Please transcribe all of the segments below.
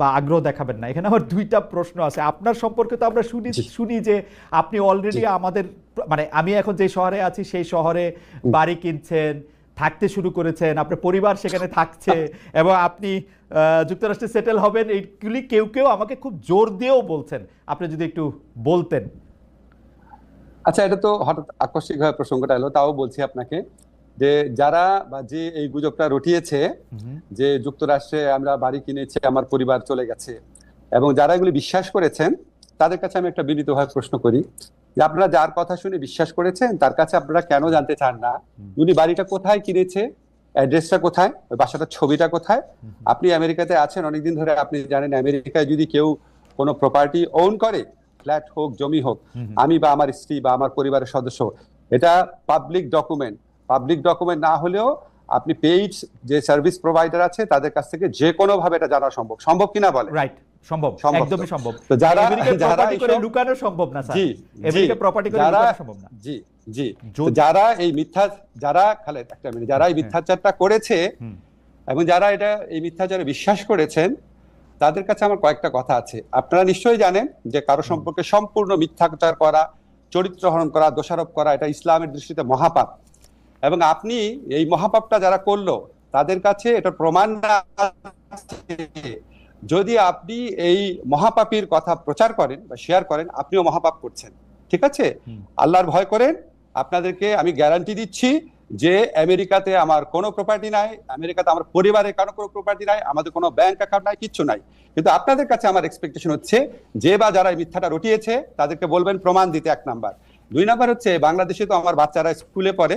বা আগ্রহ দেখাবেন না। এখানে আমার দুইটা প্রশ্ন আছে। আপনার সম্পর্কে তো আমরা শুনি শুনি যে আপনি অলরেডি আমাদের মানে আমি এখন যে শহরে আছি সেই শহরে বাড়ি কিনছেন থাকতে শুরু করেছেন আপনার পরিবার সেখানে থাকছে এবং আপনি যুক্তরাষ্ট্রে সেটেল হবেন এইগুলি কেউ কেউ আমাকে খুব জোর দিয়েও বলছেন। আপনি যদি একটু বলতেন। আচ্ছা এটা তো হঠাৎ আকস্মিক প্রসঙ্গটা এলো তাও বলছি আপনাকে। যে যারা বা যে এই গুজবটা রটিয়েছে যে যুক্তরাষ্ট্রে আমরা বাড়ি কিনেছি আমার পরিবার চলে গেছে এবং যারা এগুলি বিশ্বাস করেছেন তাদের কাছে আমি একটা বিনীতভাবে প্রশ্ন করি যে আপনারা যার কথা শুনে বিশ্বাস করেছেন তার কাছে আপনারা কেন জানতে চান না? উনি বাড়িটা কোথায় কিনেছে? অ্যাড্রেসটা কোথায়? ওই বাসাটার ছবিটা কোথায়? আপনি আমেরিকাতে আছেন অনেকদিন ধরে আপনি জানেন আমেরিকায় যদি কেউ কোনো প্রপার্টি ওন করে ফ্ল্যাট হোক জমি হোক আমি বা আমার স্ত্রী বা আমার পরিবারের সদস্য এটা পাবলিক ডকুমেন্ট পাবলিক ডকুমেন্ট না হলেও আপনি পেইড যে সার্ভিস প্রোভাইডার আছে তাদের কাছ থেকে যে কোনো ভাবে এটা জানা সম্ভব। সম্ভব কিনা বলে রাইট সম্ভব। একদমই সম্ভব। তো যারা যারা করে লুকানো সম্ভব না স্যার। আমেরিকা প্রপার্টি করে লুকানো সম্ভব না। জি জি। যারা এই মিথ্যা যারা খালেদ একটা মিনিট যারা এই মিথ্যাচারটা করেছে এবং যারা এটা এই মিথ্যাচারে বিশ্বাস করেছেন তাদের কাছে আমার কয়েকটা কথা আছে। আপনারা নিশ্চয়ই জানেন যে কারও সম্পর্কে সম্পূর্ণ মিথ্যাচার করা চরিত্র হরণ করা দোষারোপ করা এটা ইসলামের দৃষ্টিতে মহাপাপ। এবং আপনি এই মহাপাপটা যারা করল তাদের কাছে এটা প্রমাণ যদি আপনি এই মহাপাপীর কথা প্রচার করেন বা শেয়ার করেন আপনিও মহাপাপ করছেন। ঠিক আছে? আল্লাহর ভয় করেন। আপনাদেরকে আমি গ্যারান্টি দিচ্ছি যে আমেরিকাতে আমার কোনো প্রপার্টি নাই আমেরিকাতে আমার পরিবারের কারও কোনো প্রপার্টি নাই আমাদের কোনো ব্যাংক অ্যাকাউন্ট নাই কিচ্ছু নাই। কিন্তু আপনাদের কাছে আমার এক্সপেকটেশন হচ্ছে যে বা যারা এই মিথ্যাটা রটিয়েছে তাদেরকে বলবেন প্রমাণ দিতে এক নাম্বার। দুই নাম্বার হচ্ছে বাংলাদেশে তো আমার বাচ্চারা স্কুলে পড়ে।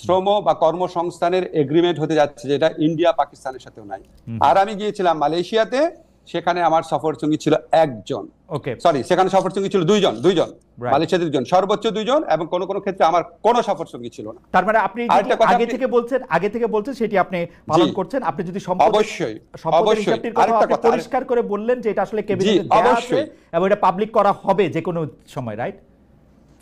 শ্রম বা কর্মসংস্থানের এগ্রিমেন্ট হতে যাচ্ছে যেটা ইন্ডিয়া পাকিস্তানের সাথেও নাই। আর আমি গিয়েছিলাম মালয়েশিয়াতে সেখানে আমার সফর সঙ্গী ছিল একজন। ওকে। সরি সেখানে সফর সঙ্গী ছিল দুইজন দুইজন. মালয়েশিয়াতে দুজন সর্বোচ্চ দুইজন এবং কোন কোন ক্ষেত্রে আমার কোনো সফর সঙ্গী ছিল না। তার মানে আপনি আগে থেকে বলছেন আগে থেকে বলছেন সেটি আপনি পালন করছেন। আপনি যদি অবশ্যই অবশ্যই। আরেকটা কথা পরিষ্কার করে বললেন যে এটা আসলে দেয়া আছে অবশ্যই। এবং এটা পাবলিক করা হবে যে কোনো সময় রাইট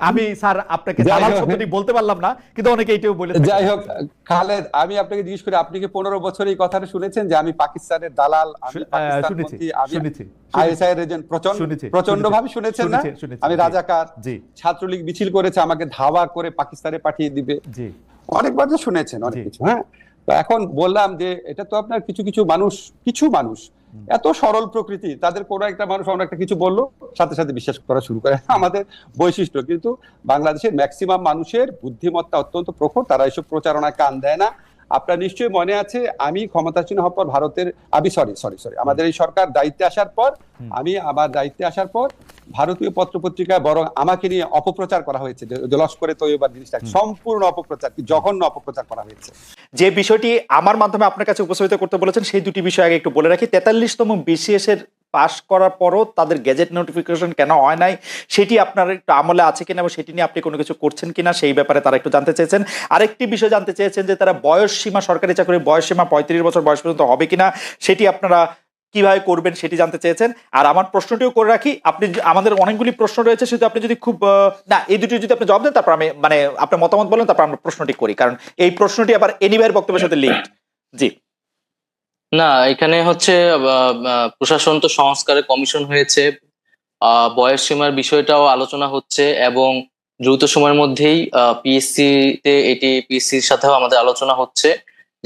আমি স্যার আপনাকে। শব্দটি বলতে পারলাম না কিন্তু অনেকে এটাও বলে যাই হোক খালেদ আমি আপনাকে জিজ্ঞেস করি আপনি কি পনেরো বছর এই কথাটা শুনেছেন যে আমি পাকিস্তানের দালাল প্রচণ্ড ভাবে শুনেছেন না? আমি রাজাকার ছাত্রলীগ মিছিল করেছে আমাকে ধাওয়া করে পাকিস্তানে পাঠিয়ে দিবে। অনেকবার তো শুনেছেন অনেক কিছু হ্যাঁ? তো এখন বললাম যে এটা তো আপনার কিছু কিছু মানুষ কিছু মানুষ এত সরল প্রকৃতি তাদের কোনো একটা মানুষ অন্য একটা কিছু বলল সাথে সাথে বিশ্বাস করা শুরু করে আমাদের বৈশিষ্ট্য। কিন্তু বাংলাদেশের ম্যাক্সিমাম মানুষের বুদ্ধিমত্তা অত্যন্ত প্রখর তারা এসব প্রচারণায় কান দেয় না। আপনার নিশ্চয়ই মনে আছে আমি ক্ষমতাসীন হওয়ার পর ভারতের আমি সরি সরি সরি আমাদের এই সরকার দায়িত্বে আসার পর আমি আমার দায়িত্বে আসার পর ভারতীয় পত্রপত্রিকায় বরং আমাকে নিয়ে অপপ্রচার করা হয়েছে লস্করে তৈবার জিনিসটা সম্পূর্ণ অপপ্রচার কি জঘন্য অপপ্রচার করা হয়েছে। যে বিষয়টি আমার মাধ্যমে আপনার কাছে উপস্থাপিত করতে বলেছেন, সেই দুটি বিষয় আগে একটু বলে রাখি। তেতাল্লিশতম বিসিএস এর পাশ করার পরও তাদের গেজেট নোটিফিকেশন কেন হয় নাই, সেটি আপনার একটু আমলে আছে কিনা এবং সেটি নিয়ে আপনি কোনো কিছু করছেন কিনা, সেই ব্যাপারে তারা একটু জানতে চেয়েছেন। আরেকটি বিষয় জানতে চেয়েছেন যে তারা বয়স সীমা সরকারি চাকরির বয়স সীমা পঁয়ত্রিশ বছর বয়স পর্যন্ত হবে কিনা, সেটি আপনারা কীভাবে করবেন সেটি জানতে চেয়েছেন। আর আমার প্রশ্নটিও করে রাখি, আপনি আমাদের অনেকগুলি প্রশ্ন রয়েছে শুধু আপনি যদি খুব না, এই দুটি যদি আপনি জবাব দেন, তারপর আমি মানে আপনার মতামত বলেন, তারপর আমরা প্রশ্নটি করি। কারণ এই প্রশ্নটি আবার এনিভাইয়ের বক্তব্যের সাথে লিঙ্ক জি। না, এখানে হচ্ছে প্রশাসন তো সংস্কারের কমিশন হয়েছে। বয়স সীমার বিষয়টাও আলোচনা হচ্ছে এবং দ্রুত সময়ের মধ্যেই পিএসসি তে এটি পিএসসির সাথেও আমাদের আলোচনা হচ্ছে।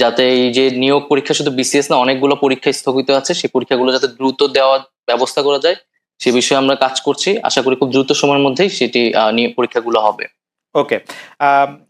যাতে এই যে নিয়োগ পরীক্ষা, শুধু বিসিএস না, অনেকগুলো পরীক্ষা স্থগিত আছে। সেই পরীক্ষাগুলো যাতে দ্রুত দেওয়ার ব্যবস্থা করা যায়, সে বিষয়ে আমরা কাজ করছি। আশা করি খুব দ্রুত সময়ের মধ্যেই সেটি নিয়ে পরীক্ষাগুলো হবে। ওকে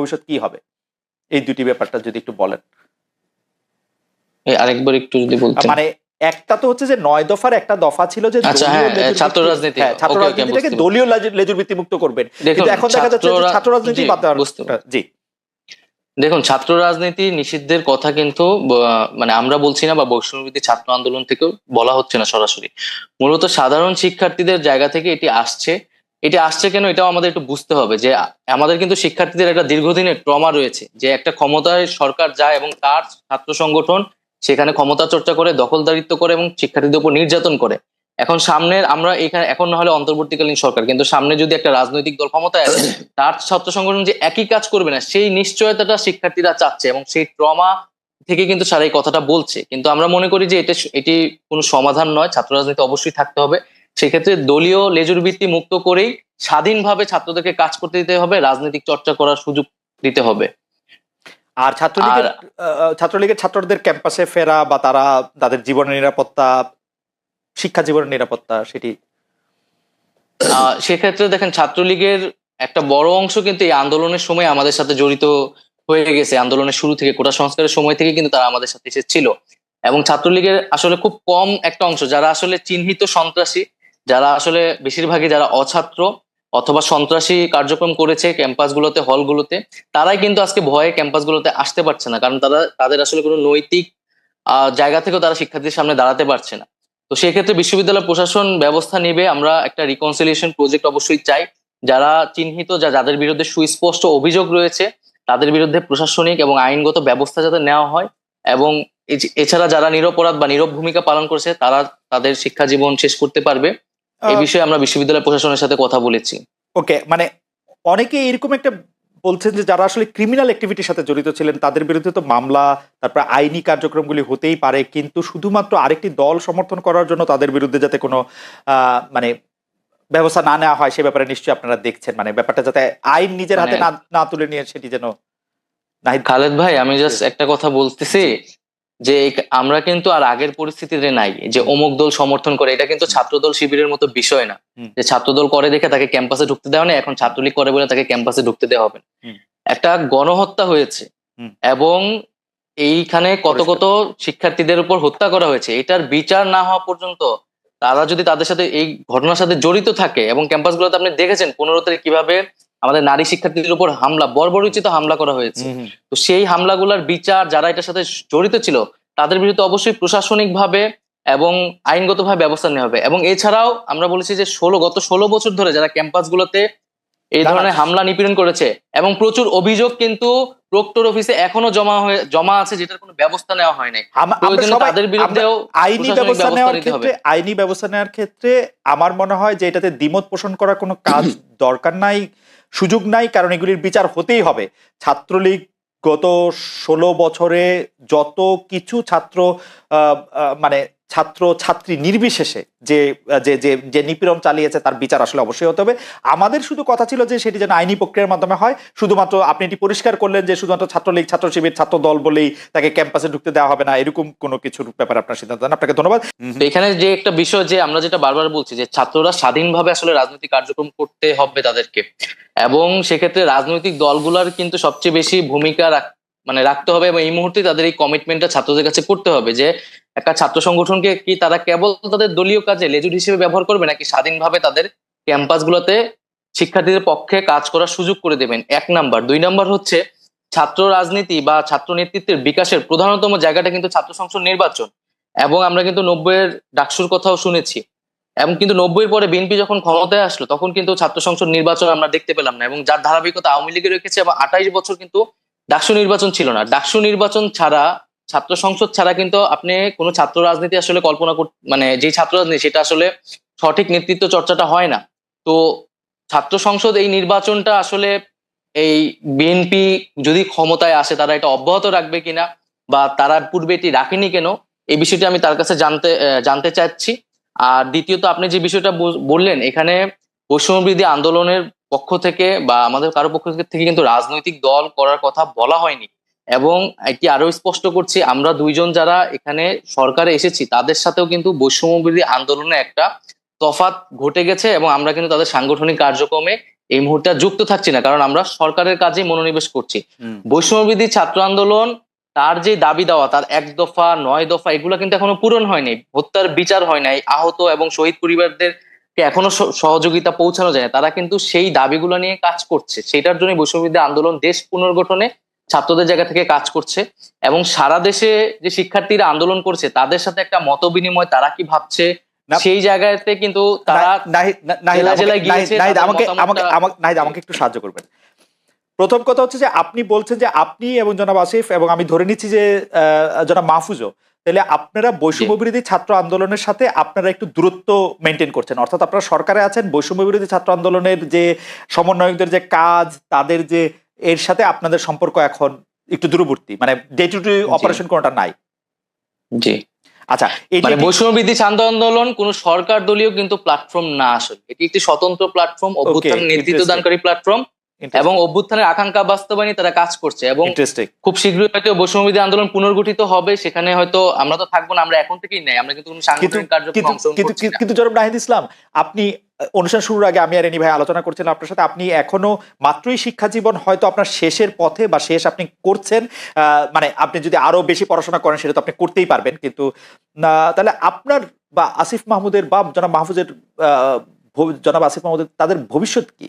ভবিষ্যৎ কি হবে? এই দুটি ব্যাপারটা যদি একটু বলেন। আরেকবার একটু যদি বলতেন। মানে একটা তো হচ্ছে যে নয় দফার একটা দফা ছিল যে আচ্ছা, হ্যাঁ, ছাত্র রাজনীতি। হ্যাঁ, ছাত্র ওকে, ওকে, রাজনীতি থেকে বুঝতে দলীয় লেজুর- ভিত্তি মুক্ত করবেন এখন দেখা যাচ্ছে ছাত্র রাজনীতি বাদ। জি। দেখুন ছাত্র রাজনীতি নিষিদ্ধের কথা কিন্তু মানে আমরা বলছি না বা বৈষম্যবিধি ছাত্র আন্দোলন থেকেও বলা হচ্ছে না সরাসরি। মূলত সাধারণ শিক্ষার্থীদের জায়গা থেকে এটি আসছে। এটি আসছে কেন এটাও আমাদের একটু বুঝতে হবে যে আমাদের কিন্তু শিক্ষার্থীদের একটা দীর্ঘদিনের ট্রমা রয়েছে, যে একটা ক্ষমতায় সরকার যায় এবং তার ছাত্র সংগঠন সেখানে ক্ষমতা চর্চা করে, দখলদারিত্ব করে এবং শিক্ষার্থীদের উপর নির্যাতন করে। এখন সামনের আমরা এখানে, এখন না হলে অন্তর্বর্তীকালীন সরকার, কিন্তু সামনে যদি একটা রাজনৈতিক দল ক্ষমতায় আসে, তার ছাত্র সংগঠন যে একই কাজ করবে না, সেই নিশ্চয়তাটা শিক্ষার্থীরা চাচ্ছে এবং সেই ট্রমা থেকে কিন্তু সারা এই কথাটা বলছে। কিন্তু আমরা মনে করি যে এটা এটি কোনো সমাধান নয়, ছাত্র রাজনীতি অবশ্যই থাকতে হবে। সেক্ষেত্রে দলীয় লেজুর ভিত্তি মুক্ত করেই স্বাধীনভাবে ছাত্রদেরকে কাজ করতে দিতে হবে রাজনৈতিক চর্চা করার সুযোগ দিতে হবে। আর ছাত্রলীগের ছাত্রলীগের ছাত্রদের ক্যাম্পাসে ফেরা বা তারা তাদের জীবনের নিরাপত্তা শিক্ষা জীবনের নিরাপত্তা সেটি? সেক্ষেত্রে দেখেন ছাত্রলীগের একটা বড় অংশ কিন্তু এই আন্দোলনের সময় আমাদের সাথে জড়িত হয়ে গেছে। আন্দোলনের শুরু থেকে কোটা সংস্কারের সময় থেকে কিন্তু তারা আমাদের সাথে এসেছিল। এবং ছাত্রলীগের আসলে খুব কম একটা অংশ যারা আসলে চিহ্নিত সন্ত্রাসী যারা আসলে বেশিরভাগই যারা অছাত্র অথবা সন্ত্রাসী কার্যক্রম করেছে ক্যাম্পাসগুলোতে হলগুলোতে তারাই কিন্তু আজকে ভয়ে ক্যাম্পাসগুলোতে আসতে পারছে না। কারণ তারা, তাদের আসলে কোনো নৈতিক জায়গা থেকেও তারা শিক্ষার্থীর সামনে দাঁড়াতে পারছে না। তো সেক্ষেত্রে বিশ্ববিদ্যালয় প্রশাসন ব্যবস্থা নেবে। আমরা একটা রিকনসিলিয়েশন প্রজেক্ট অবশ্যই চাই। যারা চিহ্নিত, যা, যাদের বিরুদ্ধে সুস্পষ্ট অভিযোগ রয়েছে, তাদের বিরুদ্ধে প্রশাসনিক এবং আইনগত ব্যবস্থা যাতে নেওয়া হয় এবং এছাড়া যারা নিরপরাধ বা নীরব ভূমিকা পালন করছে, তারা তাদের শিক্ষা জীবন শেষ করতে পারবে। এই বিষয়ে আমরা বিশ্ববিদ্যালয় প্রশাসনের সাথে কথা বলেছি। ওকে মানে অনেকে এরকম একটা বলছেন যে যারা আসলে ক্রিমিনাল অ্যাক্টিভিটির সাথে জড়িত ছিলেন তাদের বিরুদ্ধে তো মামলা তারপর আইনি কার্যক্রমগুলি হতেই পারে কিন্তু শুধুমাত্র আরেকটি দল সমর্থন করার জন্য তাদের বিরুদ্ধে যাতে কোনো আহ, মানে ব্যবস্থা না নেওয়া হয় সে ব্যাপারে নিশ্চয়ই আপনারা দেখছেন। মানে ব্যাপারটা যাতে আইন নিজের হাতে মানে- না না তুলে নিয়ে সেটি যেন নাহিদ খালেদ ভাই আমি জাস্ট একটা কথা বলতেছি যে আমরা কিন্তু আর আগের পরিস্থিতিতে নাই যে অমুক দল সমর্থন করে এটা কিন্তু ছাত্রদল শিবিরের মতো বিষয় না। যে ছাত্রদল করে দেখে তাকে ক্যাম্পাসে ঢুকতে দেওয়া নেই এখন ছাত্রলীগ করে বলে তাকে ক্যাম্পাসে ঢুকতে দেওয়া হবে না। একটা গণহত্যা হয়েছে এবং এইখানে কত কত শিক্ষার্থীদের উপর হত্যা করা হয়েছে এটার বিচার না হওয়া পর্যন্ত তারা যদি তাদের সাথে এই ঘটনার সাথে জড়িত থাকে এবং ক্যাম্পাসগুলোতে আপনি দেখেছেন পনেরো তারিখ কীভাবে আমাদের নারী শিক্ষার্থীদের উপর হামলা বর্বরোচিত হামলা করা হয়েছে। তো সেই হামলাগুলোর বিচার যারা এটার সাথে জড়িত ছিল তাদের বিরুদ্ধে অবশ্যই প্রশাসনিকভাবে এবং আইনগতভাবে ব্যবস্থা নেওয়া হবে। এবং এছাড়াও আমরা বলেছি যে ষোলো গত ষোলো বছর ধরে যারা ক্যাম্পাসগুলোতে এই ধরনের হামলা নিপীড়ন করেছে এবং প্রচুর অভিযোগ কিন্তু প্রক্টর অফিসে এখনও জমা হয়ে জমা আছে যেটার কোনো ব্যবস্থা নেওয়া হয় নাই। তাদের বিরুদ্ধেও আইনি ব্যবস্থা নেওয়ার। ক্ষেত্রে আইনি ব্যবস্থা নেওয়ার ক্ষেত্রে আমার মনে হয় যে এটাতে দ্বিমত পোষণ করার কোনো কাজ দরকার নাই। সুযোগ নাই, কারণ এগুলির বিচার হতেই হবে। ছাত্রলীগ গত ষোলো বছরে যত কিছু ছাত্র মানে ছাত্র, ছাত্রী নির্বিশেষে যে যে যে নিপীড়ন চালিয়েছে তার বিচার আসলে অবশ্যই হতে হবে। আমাদের শুধু কথা ছিল যে সেটি যেন আইনি প্রক্রিয়ার মাধ্যমে হয়। শুধুমাত্র আপনি এটি পরিষ্কার করলেন যে শুধুমাত্র ছাত্রলীগ ছাত্র শিবির ছাত্র দল বলেই তাকে ক্যাম্পাসে ঢুকতে দেওয়া হবে না। এরকম কোনো কিছুর ব্যাপারে আপনার সিদ্ধান্ত নেন। আপনাকে ধন্যবাদ। এখানে যে একটা বিষয় যে আমরা যেটা বারবার বলছি যে ছাত্ররা স্বাধীনভাবে আসলে রাজনৈতিক কার্যক্রম করতে হবে তাদেরকে। এবং সেক্ষেত্রে রাজনৈতিক দলগুলোর কিন্তু সবচেয়ে বেশি ভূমিকা রাখ- মানে রাখতে হবে এবং এই মুহূর্তে তাদের এই কমিটমেন্টটা ছাত্রদের কাছে করতে হবে যে, একটা ছাত্র সংগঠনকে কি তারা কেবল তাদের দলীয় কাজে লেজুর হিসেবে ব্যবহার করবে নাকি স্বাধীনভাবে তাদের ক্যাম্পাসগুলোতে শিক্ষার্থীদের পক্ষে কাজ করার সুযোগ করে দেবেন? এক নাম্বার। দুই নাম্বার হচ্ছে, ছাত্র রাজনীতি বা ছাত্র নেতৃত্বের বিকাশের প্রধানতম জায়গাটা কিন্তু ছাত্র সংসদ নির্বাচন। এবং আমরা কিন্তু নব্বইয়ের ডাকসুর কথাও শুনেছি। এবং কিন্তু নব্বইয়ের পরে বিএনপি যখন ক্ষমতায় আসলো, তখন কিন্তু ছাত্র সংসদ নির্বাচন আমরা দেখতে পেলাম না। এবং যার ধারাবাহিকতা আওয়ামী লীগে রেখেছে এবং আঠাইশ বছর কিন্তু ডাকসু নির্বাচন ছিল না। ডাকসু নির্বাচন ছাড়া, ছাত্র সংসদ ছাড়া কিন্তু আপনি কোনো ছাত্র রাজনীতি আসলে কল্পনা মানে যে ছাত্র রাজনীতি, সেটা আসলে সঠিক নেতৃত্ব চর্চাটা হয় না। তো ছাত্র সংসদ এই নির্বাচনটা আসলে এই বিএনপি যদি ক্ষমতায় আসে, তারা এটা অব্যাহত রাখবে কিনা বা তারা পূর্বে এটি রাখেনি কেন, এই বিষয়টি আমি তার কাছে জানতে জানতে চাচ্ছি। আর দ্বিতীয়ত আপনি যে বিষয়টা বললেন, এখানে বৈষম্যবিধি আন্দোলনের পক্ষ থেকে বা আমাদের কারও পক্ষ থেকে কিন্তু রাজনৈতিক দল করার কথা বলা হয়নি। এবং এটি আরও স্পষ্ট করছি আমরা দুইজন যারা এখানে সরকারে এসেছি তাদের সাথেও কিন্তু বৈষম্যবিধি আন্দোলনে একটা তফাত ঘটে গেছে এবং আমরা কিন্তু তাদের সাংগঠনিক কার্যক্রমে এই মুহূর্তে যুক্ত থাকছি না কারণ আমরা সরকারের কাজে মনোনিবেশ করছি। বৈষম্যবিধি ছাত্র আন্দোলন তার যে দাবি দেওয়া তার এক দফা নয় দফা এগুলো কিন্তু এখনও পূরণ হয়নি হত্যার বিচার হয় নাই আহত এবং শহীদ পরিবারদেরকে এখনও সহযোগিতা পৌঁছানো যায় না। তারা কিন্তু সেই দাবিগুলো নিয়ে কাজ করছে। সেটার জন্য বৈষম্যবিধি আন্দোলন দেশ পুনর্গঠনে ছাত্রদের জায়গা থেকে কাজ করছে এবং সারা দেশে যে শিক্ষার্থীরা আন্দোলন করছে তাদের সাথে একটা মত বিনিময় তারা কি ভাবছে? সেই জায়গাতে কিন্তু তারা আমাকে- আমাকে একটু সাহায্য করবেন। প্রথম কথা হচ্ছে যে আপনি বলছেন যে আপনি এবং জনাব আসিফ এবং আমি ধরে নিচ্ছি যে আহ, জনাব মাহফুজও তাহলে আপনারা বৈষম্য বিরোধী ছাত্র আন্দোলনের সাথে আপনারা একটু দূরত্ব মেনটেন করছেন। অর্থাৎ আপনারা সরকারে আছেন বৈষম্য বিরোধী ছাত্র আন্দোলনের যে সমন্বয়কদের যে কাজ তাদের যে এর সাথে আপনাদের সম্পর্ক এখন একটু দূরবর্তী মানে ডে টু ডে অপারেশন কোনটা নাই। জি। আচ্ছা এটি মানে একটি- বৈষম্যবিধি ছাত্র আন্দোলন কোন সরকার দলীয় কিন্তু প্ল্যাটফর্ম না আসলে। এটি একটি স্বতন্ত্র প্ল্যাটফর্ম অভ্যুত্থান নেতৃত্ব দানকারী প্ল্যাটফর্ম এবং অভ্যুত্থানের আকাঙ্ক্ষা বাস্তবায়নে তারা কাজ করছে এবং খুব শীঘ্রই হয়তো বৈষম্যবিধি আন্দোলন পুনর্গঠিত হবে সেখানে হয়তো আমরা তো থাকব না আমরা এখন থেকেই নাই আমরা কিন্তু কোনো কিন্তু সাংগঠনিক কার্যক্রমে কিন্তু জনাব নাহিদ ইসলাম আপনি অনুষ্ঠান শুরুর আগে আমি আর এনি ভাই আলোচনা করছিলাম আপনার সাথে। আপনি এখনও মাত্রই শিক্ষা জীবন হয়তো আপনার শেষের পথে বা শেষ আপনি করছেন আহ, মানে আপনি যদি আরও বেশি পড়াশোনা করেন সেটা তো আপনি করতেই পারবেন। কিন্তু আহ, তাহলে আপনার বা আসিফ মাহমুদের বা জনাব মাহফুজের জনাব আসিফ মাহমুদের তাদের ভবিষ্যৎ কি?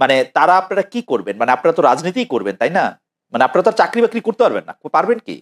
মানে তারা আপনারা কি করবেন? মানে আপনারা তো রাজনীতিই করবেন, তাই না? মানে আপনারা তো চাকরি বাকরি করতে পারবেন না। পারবেন কি?